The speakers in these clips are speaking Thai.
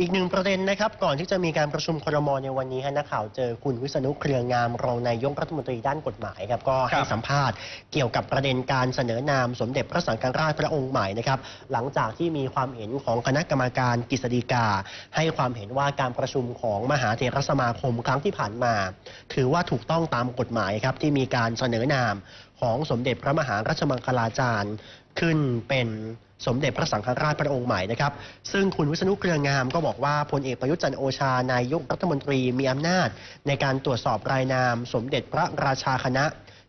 อีกหนึ่งประเด็นนะครับ ก่อนที่จะมีการประชุมครมในวันนี้ฮะนักข่าวเจอคุณวิษณุเครืองามรองนายกรัฐมนตรีด้านกฎหมายครับก็ให้สัมภาษณ์เกี่ยวกับประเด็นการเสนอนามสมเด็จพระสังฆราชพระองค์ใหม่นะครับหลังจากที่มีความเห็นของคณะกรรมการกฤษฎีกา ให้ความเห็นว่าการประชุมของมหาเถรสมาคมครั้งที่ผ่านมา ถือว่าถูกต้องตามกฎหมายครับที่มีการเสนอนามของสมเด็จพระมหารัชมังคลาจารย์ขึ้นเป็น สมเด็จพระสังฆราชพระองค์ใหม่นะครับ ซึ่งคุณวิษณุเครืองามก็บอกว่าพลเอกประยุทธ์จันโอชานายกรัฐมนตรีมีอำนาจ ในการตรวจสอบรายนาม สมเด็จพระราชาคณะ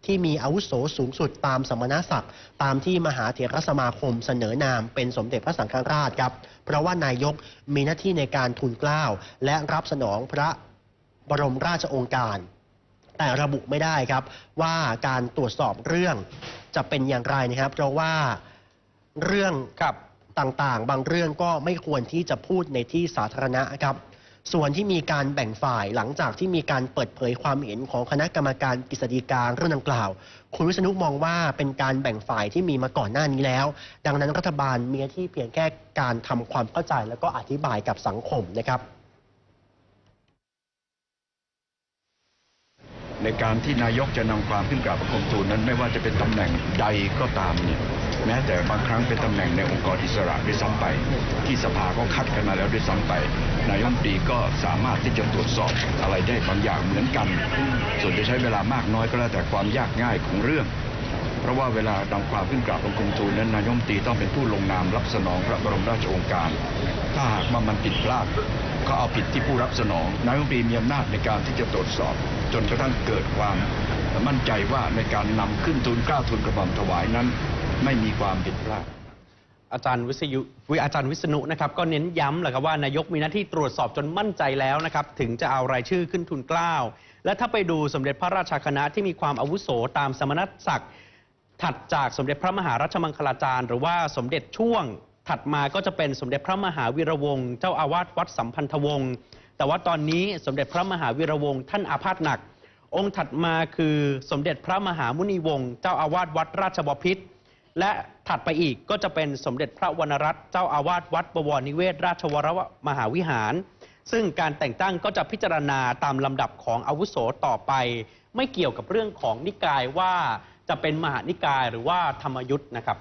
ที่มีอาวุโสสูงสุดตามสมณศักดิ์ตามที่มหาเถรสมาคมเสนอนามเป็นสมเด็จพระสังฆราชครับ เพราะว่านายกมีหน้าที่ในการทูลเกล้าและรับสนองพระบรมราชโองการ แต่ระบุไม่ได้ครับว่าการตรวจสอบเรื่องจะเป็นอย่างไรนะครับ เพราะว่า เรื่องครับต่างๆ บางเรื่องก็ไม่ควรที่จะพูดในที่สาธารณะครับ ส่วนที่มีการแบ่งฝ่ายหลังจากที่มีการเปิดเผยความเห็นของคณะกรรมการกฤษฎีกาเรื่องดังกล่าว คุณวิษณุมองว่าเป็นการแบ่งฝ่ายที่มีมาก่อนหน้านี้แล้ว ดังนั้นรัฐบาลมีหน้าที่เพียงแค่การทำความเข้าใจแล้วก็อธิบายกับสังคมนะครับ ในการที่นายกจะนำความขึ้นกราบบังคมทูลนั้นไม่ว่าจะเป็นตำแหน่งใดก็ตามเนี่ยแม้แต่บางครั้งเป็นตำแหน่งในองค์กรอิสระด้วยซ้ำไป ที่สภาก็คัดกันมาแล้วด้วยซ้ำไป นายกรัฐมนตรีก็สามารถที่จะตรวจสอบอะไรได้บางอย่างเหมือนกัน ส่วนจะใช้เวลามากน้อยก็แล้วแต่ความยากง่ายของเรื่องเพราะว่าเวลานำความขึ้นกราบบังคมทูลนั้นนายกรัฐมตีต้องเป็นผู้ลงนามรับสนองพระบรมราชโองการ ถ้าหากว่ามันผิดพลาด ก็เอาผิดที่ผู้รับสนองนายกรัฐมนตรีมีอำนาจในการที่จะตรวจสอบ จนกระทั่งเกิดความมั่นใจว่าในการนำขึ้นทูลเกล้าทูลกระหม่อมถวายนั้น ไม่มีความผิดพลาดอาจารย์วิศยุวิอาจารย์วิษณุนะครับก็เน้นย้ำแหละครับว่านายกมีหน้าที่ตรวจสอบจนมั่นใจแล้วนะครับถึงจะเอารายชื่อขึ้นทุนกล้าและถ้าไปดูสมเด็จพระราชาคณะที่มีความอาวุโสตามสมณศักดิ์ถัดจากสมเด็จพระมหารัชมังคลาจารย์ หรือว่าสมเด็จช่วง ถัดมาก็จะเป็นสมเด็จพระมหาวีระวงศ์เจ้าอาวาสวัดสัมพันธวงศ์แต่ว่าตอนนี้สมเด็จพระมหาวีระวงศ์ท่านอาพาธหนัก องค์ถัดมาคือสมเด็จพระมหามุนีวงศ์เจ้าอาวาสวัดราชบพิตรและถัดไปอีกก็จะเป็นสมเด็จพระวรรณรัตน์เจ้าอาวาสวัดบวรนิเวศ ราชวรมหาวิหาร ซึ่งการแต่งตั้งก็จะพิจารณาตามลำดับของอาวุโสต่อไป ไม่เกี่ยวกับเรื่องของนิกายว่าจะเป็นมหานิกายหรือว่าธรรมยุทธ์นะครับ